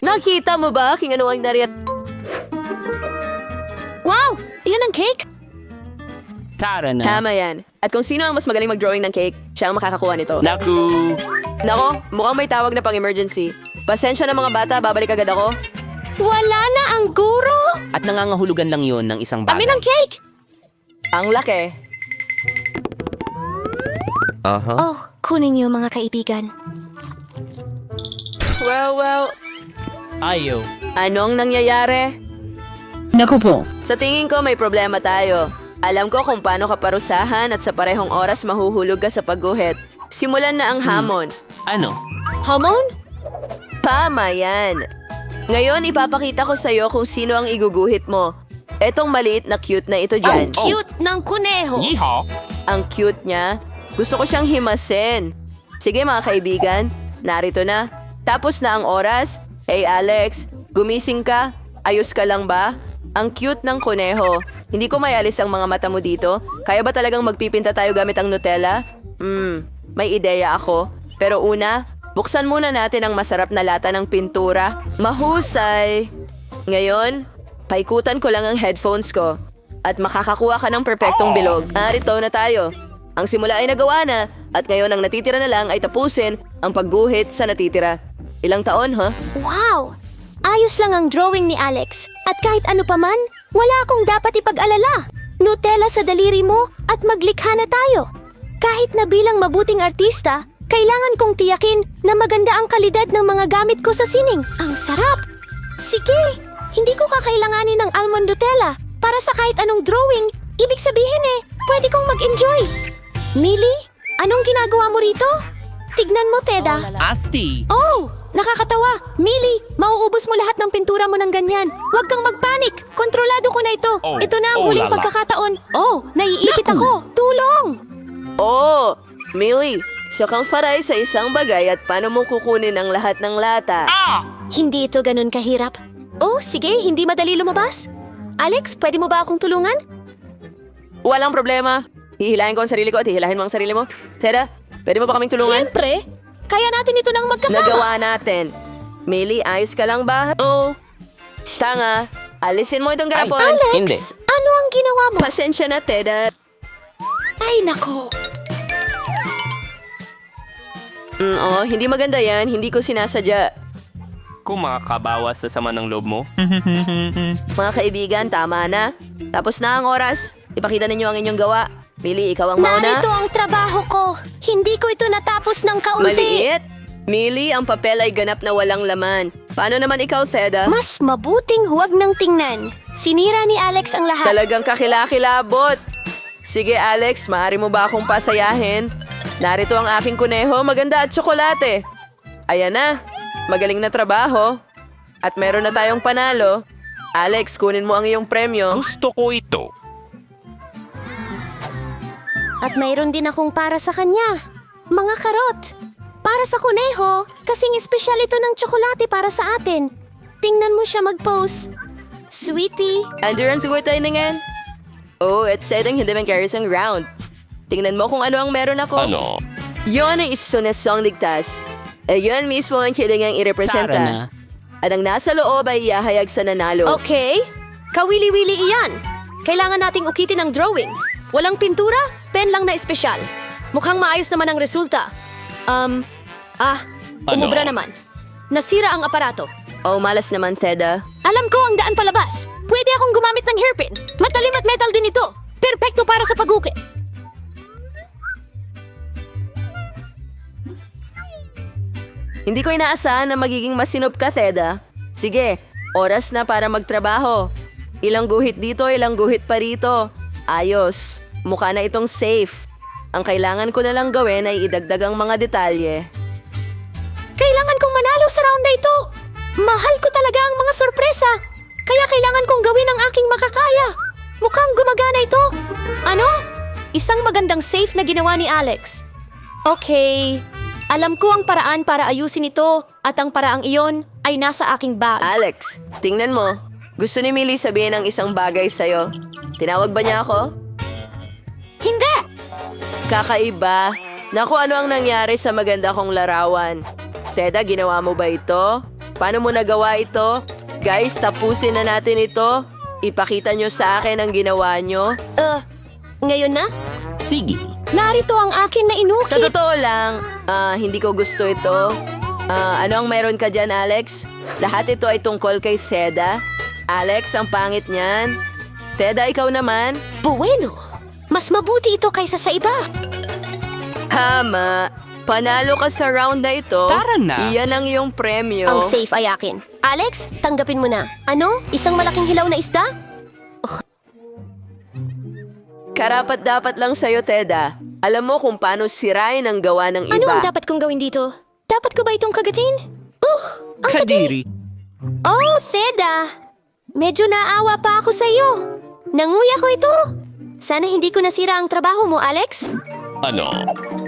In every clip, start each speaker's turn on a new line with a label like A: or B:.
A: Nakita mo ba aking ano ang nariyan?
B: Wow! Iyan ang cake?
C: Tara na.
A: Tama yan. At kung sino ang mas magaling mag-drawing ng cake, siya ang makakakuha nito.
C: Naku!
A: Nako, mukhang may tawag na pang-emergency. Pasensya na mga bata, babalik agad ako.
B: Wala na ang guro!
C: At nangangahulugan lang yon ng isang bagay.
B: Amin ang cake!
A: Ang laki.
C: Aha.
B: Oh, kunin niyo mga kaibigan.
A: Well, well,
C: Ayaw.
A: anong nangyayari?
C: Naku po.
A: Sa tingin ko may problema tayo. Alam ko kung paano ka parusahan at sa parehong oras mahuhulog ka sa pagguhit. Simulan na ang hamon.
C: Ano?
A: Hamon? Tama yan. Ngayon, ipapakita ko sa'yo kung sino ang iguguhit mo. Etong maliit na cute na ito dyan.
C: Oh.
B: Cute ng kuneho!
C: Yeehaw!
A: Ang cute niya. Gusto ko siyang himasin. Sige mga kaibigan, narito na. Tapos na ang oras. Hey Alex, gumising ka? Ayos ka lang ba? Ang cute ng kuneho. Hindi ko may alis ang mga mata mo dito. Kaya ba talagang magpipinta tayo gamit ang Nutella? Hmm, may ideya ako. Pero una, buksan muna natin ang masarap na lata ng pintura. Mahusay! Ngayon, paikutan ko lang ang headphones ko. At makakakuha ka ng perpektong bilog. Narito na tayo. Ang simula ay nagawa na, at ngayon ang natitira na lang ay tapusin ang pagguhit sa natitira. Ilang taon, ha?
B: Wow! Ayos lang ang drawing ni Alex. At kahit ano pa man, wala akong dapat ipag-alala. Nutella sa daliri mo at maglikha na tayo. Kahit na bilang mabuting artista, kailangan kong tiyakin na maganda ang kalidad ng mga gamit ko sa sining. Ang sarap! Sige, hindi ko kakailanganin ng almond Nutella para sa kahit anong drawing. Ibig sabihin eh, pwede kong mag-enjoy. Millie, anong ginagawa mo rito? Tignan mo, Teda.
C: Asti!
B: Oh! Nakakatawa! Millie, mauubos mo lahat ng pintura mo ng ganyan. Huwag kang magpanik! Kontrolado ko na ito!
C: Oh,
B: ito na ang
C: oh
B: huling
C: lala.
B: pagkakataon! Oh, naiipit ako! Tulong!
A: Oo! Millie, siya kang faray sa isang bagay at paano mo kukunin ang lahat ng lata?
B: Hindi ito ganun kahirap. Oh, sige, hindi madali lumabas. Alex, pwede mo ba akong tulungan?
A: Walang problema. Hihilahin ko ang sarili ko at hihilahin mo ang sarili mo. Teda, pwede mo ba kaming tulungan?
B: Siyempre! Kaya natin ito nang magkasama!
A: Nagawa natin. Millie, ayos ka lang ba? Oo. Tanga, alisin mo itong garapon.
B: Alex,
C: Hindi.
B: ano ang ginawa mo?
A: Pasensya na, Teda.
B: Ay, nako!
A: Mm, oh, hindi maganda yan. Hindi ko sinasadya.
C: Kung makakabawas sa sama ng loob mo.
A: Mga kaibigan, tama na. Tapos na ang oras. Ipakita ninyo ang inyong gawa. Millie, ikaw ang mauna.
B: Narito ang trabaho ko! Hindi ko ito natapos ng kaunti!
A: Maliit. Millie, ang papel ay ganap na walang laman. Paano naman ikaw, Teda?
B: Mas mabuting huwag nang tingnan. Sinira ni Alex ang lahat.
A: Talagang kakilakilabot. Sige, Alex, maaari mo ba akong pasayahin? Narito ang aking kuneho, maganda at tsokolate. Ayan na, magaling na trabaho. At meron na tayong panalo. Alex, kunin mo ang iyong premyo.
C: Gusto ko ito.
B: At mayroon din akong para sa kanya. Mga karot. Para sa kuneho, kasing espesyal ito ng tsokolate para sa atin. Tingnan mo siya mag-pose. Sweetie,
A: Endurance good tayo na nga. Oh, at setting hindi man carries ang round. Tingnan mo kung ano ang meron ako.
C: Ano?
A: Yon ang isunasong ligtas. E yun mismo ang kilingang
C: Tara
A: irepresenta.
C: na.
A: At ang nasa loob ay iahayag sa nanalo.
B: okay? Kawili-wili iyan. Kailangan nating ukitin ang drawing. Walang pintura, pen lang na espesyal. Mukhang maayos naman ang resulta. Um, ah,
C: Ano?
B: umubra naman. Nasira ang aparato.
A: Oh, malas naman, Theda.
B: Alam ko ang daan palabas. Pwede akong gumamit ng hairpin. Matalim at metal din ito. Perpekto para sa pagukit.
A: Hindi ko inaasahan na magiging masinop ka, Theda. Sige, oras na para magtrabaho. Ilang guhit dito, ilang guhit pa rito. Ayos. Mukha na itong safe. Ang kailangan ko na lang gawin ay idagdag ang mga detalye.
B: Kailangan kong manalo sa round na ito. Mahal ko talaga ang mga sorpresa. Kaya kailangan kong gawin ang aking makakaya. Mukhang gumagana ito. Ano? Isang magandang safe na ginawa ni Alex. Okay. Alam ko ang paraan para ayusin ito at ang paraang iyon ay nasa aking bag.
A: Alex, tingnan mo. Gusto ni Millie sabihin ang isang bagay sa'yo. Tinawag ba niya ako?
B: Hindi!
A: Kakaiba. Naku, ano ang nangyari sa maganda kong larawan? Teda, ginawa mo ba ito? Paano mo nagawa ito? Guys, tapusin na natin ito. Ipakita nyo sa akin ang ginawa nyo.
B: Uh, ngayon na?
C: Sige.
B: Narito ang akin na
A: Sa
B: inukit.
A: totoo lang, ah, hindi ko gusto ito. Ah, ano ang meron ka dyan, Alex? Lahat ito ay tungkol kay Theda. Alex, ang pangit niyan. Theda, ikaw naman.
B: Bueno, mas mabuti ito kaysa sa iba.
A: Tama. Panalo ka sa round na ito.
C: Tara na.
A: Iyan ang iyong premyo.
B: Ang safe ay akin. Alex, tanggapin mo na. Ano? Isang malaking hilaw na isda?
A: Karapat dapat lang sa'yo, Teda. Alam mo kung paano sirain ang gawa ng iba.
B: Ano ang dapat kong gawin dito? Dapat ko ba itong kagatin? Oh, ang
C: Kadiri.
B: Oh, Theda! Medyo naawa pa ako sa iyo. Nanguya ko ito. Sana hindi ko nasira ang trabaho mo, Alex.
C: Ano?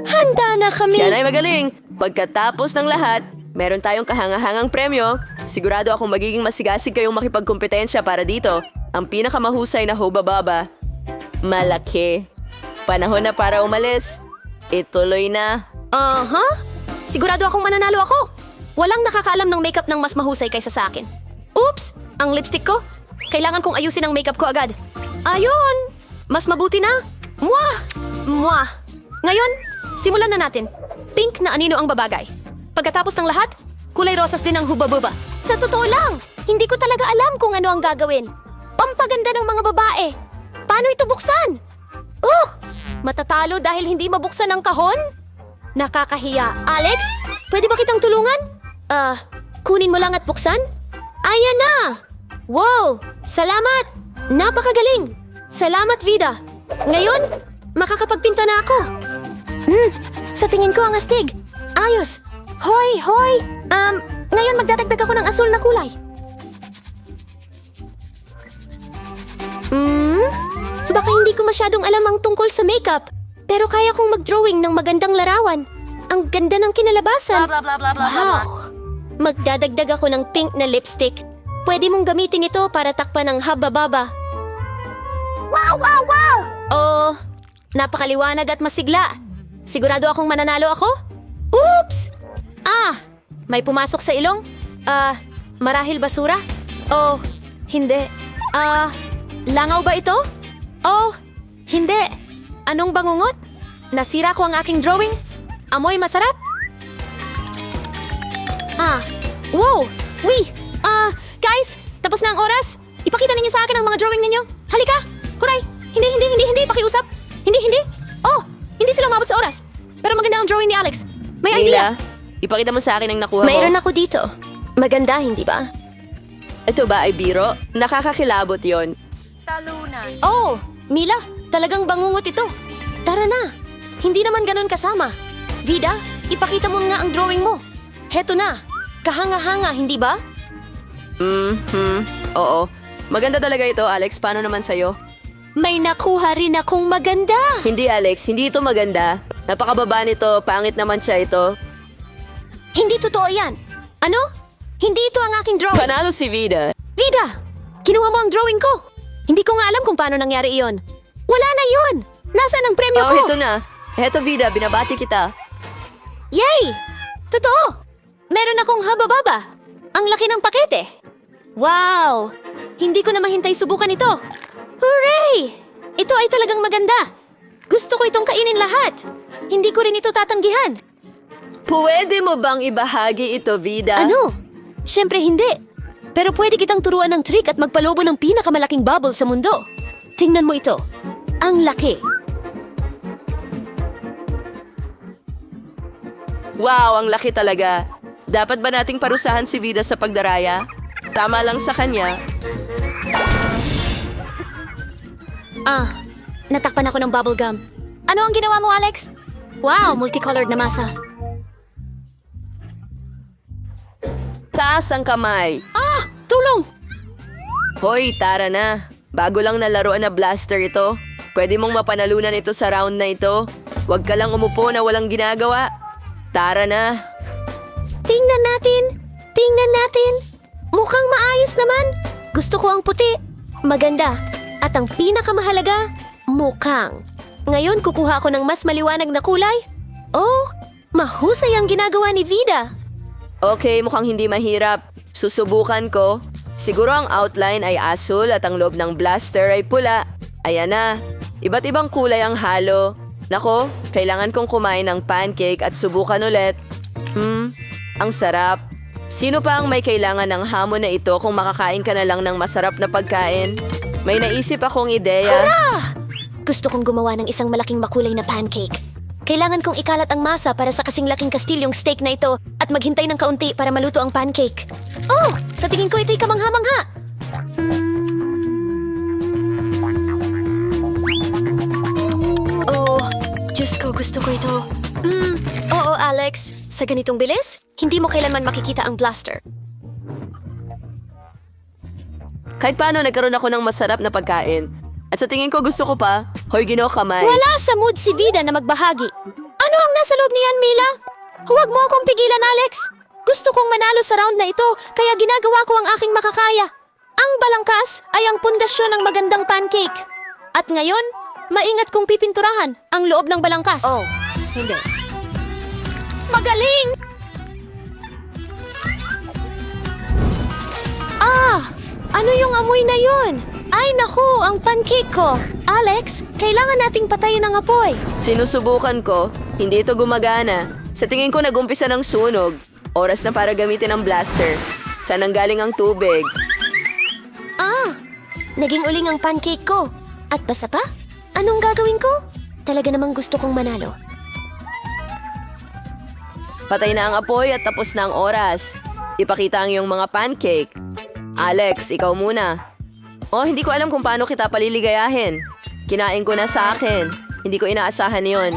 B: Handa na kami.
A: Yan ay magaling. Pagkatapos ng lahat, meron tayong kahangahangang premyo. Sigurado akong magiging masigasig kayong makipagkompetensya para dito. Ang pinakamahusay na hubababa. Malaki. Panahon na para umalis. Ituloy na.
B: Aha? Sigurado akong mananalo ako. Walang nakakaalam ng makeup ng mas mahusay kaysa sa akin. Oops! Ang lipstick ko. Kailangan kong ayusin ang makeup ko agad. Ayon! Mas mabuti na. Mwah! Mwah! Ngayon, simulan na natin. Pink na anino ang babagay. Pagkatapos ng lahat, kulay rosas din ang hubabuba. Sa totoo lang, hindi ko talaga alam kung ano ang gagawin. Pampaganda ng mga babae. Paano ito buksan? Uh! Matatalo dahil hindi mabuksan ang kahon? Nakakahiya. Alex, pwede ba kitang tulungan? Ah, kunin mo lang at buksan? Ayan na! Wow! Salamat! Napakagaling! Salamat, Vida! Ngayon, makakapagpinta na ako. Hmm, sa tingin ko ang astig. Ayos! Hoy, hoy! Um, ngayon magdadagdag ako ng asul na kulay. Hmm? Baka hindi ko masyadong alam ang tungkol sa makeup. Pero kaya kong mag-drawing ng magandang larawan. Ang ganda ng kinalabasan. wow! Magdadagdag ako ng pink na lipstick. Pwede mong gamitin ito para takpan ng haba-baba. Wow, wow, wow! Oh, napakaliwanag at masigla. Sigurado akong mananalo ako? Oops! Ah, may pumasok sa ilong? Ah, marahil basura? Oh, hindi. Ah, langaw ba ito? Oh, hindi. Anong bangungot? Nasira ko ang aking drawing? Amoy masarap? Ah, wow! Wi! Ah, guys! Tapos na ang oras! Ipakita ninyo sa akin ang mga drawing ninyo! Halika! Hindi, hindi, hindi, hindi! Pakiusap! Hindi, hindi! Oh! Hindi sila umabot sa oras! Pero maganda ang drawing ni Alex! May idea!
A: Mila, ipakita mo sa akin ang nakuha
B: Mayroon
A: mo.
B: ako dito. Maganda, hindi ba?
A: Ito ba ay biro? Nakakakilabot yon.
B: Oh! Mila, talagang bangungot ito. Tara na! Hindi naman ganun kasama. Vida, ipakita mo nga ang drawing mo. Heto na! Kahanga-hanga, hindi ba?
A: Mhm. Oo. Maganda talaga ito, Alex. Paano naman sa'yo?
B: May nakuha rin akong maganda!
A: Hindi, Alex. Hindi ito maganda. Napakababa nito. Pangit naman siya ito.
B: Hindi totoo yan! Ano? Hindi ito ang aking drawing!
A: Panalo si Vida.
B: Vida! Kinuha mo ang drawing ko! Hindi ko nga alam kung paano nangyari iyon. Wala na iyon! Nasaan ang premyo
A: Oh,
B: ko?
A: ito na. Eto, Vida. Binabati kita.
B: Yay! Totoo! Meron akong haba-baba. Ang laki ng pakete. Wow! Hindi ko na mahintay subukan ito. Hooray! Ito ay talagang maganda. Gusto ko itong kainin lahat. Hindi ko rin ito tatanggihan.
A: Pwede mo bang ibahagi ito, Vida?
B: Ano? Siyempre hindi. Pero pwede kitang turuan ng trick at magpalobo ng pinakamalaking bubble sa mundo. Tingnan mo ito. Ang laki.
A: Wow, ang laki talaga. Dapat ba nating parusahan si Vida sa pagdaraya? Tama lang sa kanya.
B: Ah, natakpan ako ng bubble gum. Ano ang ginawa mo, Alex? Wow, multicolored na masa.
A: Taas ang kamay.
B: Ah! Tulong!
A: Hoy, tara na. Bago lang na laruan na blaster ito. Pwede mong mapanalunan ito sa round na ito. Huwag ka lang umupo na walang ginagawa. Tara na.
B: Tingnan natin! Tingnan natin! Mukhang maayos naman! Gusto ko ang puti. Maganda. At ang pinakamahalaga, mukhang. Ngayon kukuha ako ng mas maliwanag na kulay. Oh, mahusay ang ginagawa ni Vida.
A: Okay, mukhang hindi mahirap. Susubukan ko. Siguro ang outline ay asul at ang loob ng blaster ay pula. Ayan na. Iba't ibang kulay ang halo. Nako, kailangan kong kumain ng pancake at subukan ulit. Hmm, ang sarap. Sino pa ang may kailangan ng hamon na ito kung makakain ka na lang ng masarap na pagkain? May naisip akong ideya.
B: Gusto kong gumawa ng isang malaking makulay na pancake. Kailangan kong ikalat ang masa para sa kasing laking kastilyong steak na ito at maghintay ng kaunti para maluto ang pancake. Oh, sa tingin ko ito'y kamangha-mangha. Oh, Diyos ko, gusto ko ito. Hmm, oo Alex. Sa ganitong bilis, hindi mo kailanman makikita ang blaster.
A: Kahit paano nagkaroon ako ng masarap na pagkain. At sa tingin ko gusto ko pa, hoy gino kamay.
B: Wala sa mood si Vida na magbahagi. Ano ang nasa loob niyan, Mila? Huwag mo akong pigilan, Alex. Gusto kong manalo sa round na ito, kaya ginagawa ko ang aking makakaya. Ang balangkas ay ang pundasyon ng magandang pancake. At ngayon, maingat kong pipinturahan ang loob ng balangkas.
A: Oh, hindi.
B: Magaling! Ah! Ano yung amoy na yun? Ay naku, ang pancake ko! Alex, kailangan nating patayin ang apoy.
A: Sinusubukan ko, hindi ito gumagana. Sa tingin ko nag-umpisa ng sunog. Oras na para gamitin ang blaster. Saan ang galing ang tubig?
B: Ah! Naging uling ang pancake ko. At basa pa? Anong gagawin ko? Talaga namang gusto kong manalo.
A: Patay na ang apoy at tapos na ang oras. Ipakita ang iyong mga pancake. Alex, ikaw muna. Oh, hindi ko alam kung paano kita paliligayahin. Kinain ko na sa akin. Hindi ko inaasahan yon.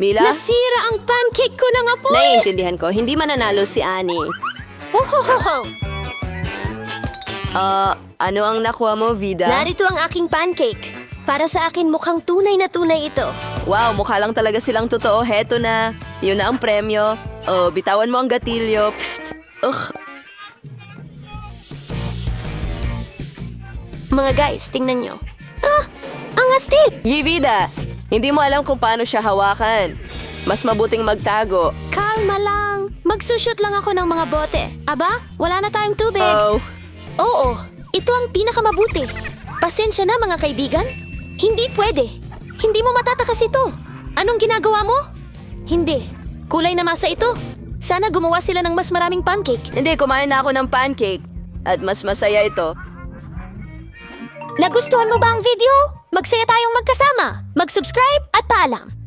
A: Mila?
B: Nasira ang pancake ko ng apoy!
A: Naiintindihan ko, hindi mananalo si Annie.
B: Ohohoho!
A: Ah, ano ang nakuha mo, Vida?
B: Narito ang aking pancake. Para sa akin mukhang tunay na tunay ito.
A: Wow, mukha lang talaga silang totoo. Heto na. Yun na ang premyo. Oh, bitawan mo ang gatilyo. Psst. Ugh.
B: Mga guys, tingnan nyo. Ah! Ang astig!
A: Yivida, hindi mo alam kung paano siya hawakan. Mas mabuting magtago.
B: Kalma lang. Magsushoot lang ako ng mga bote. Aba, wala na tayong tubig.
A: Oh,
B: Oo, ito ang pinakamabuti. Pasensya na mga kaibigan. Hindi pwede. Hindi mo matatakas ito. Anong ginagawa mo? Hindi. Kulay na masa ito. Sana gumawa sila ng mas maraming pancake.
A: hindi, kumain na ako ng pancake. At mas masaya ito.
B: Nagustuhan mo ba ang video? Magsaya tayong magkasama. Mag-subscribe at paalam.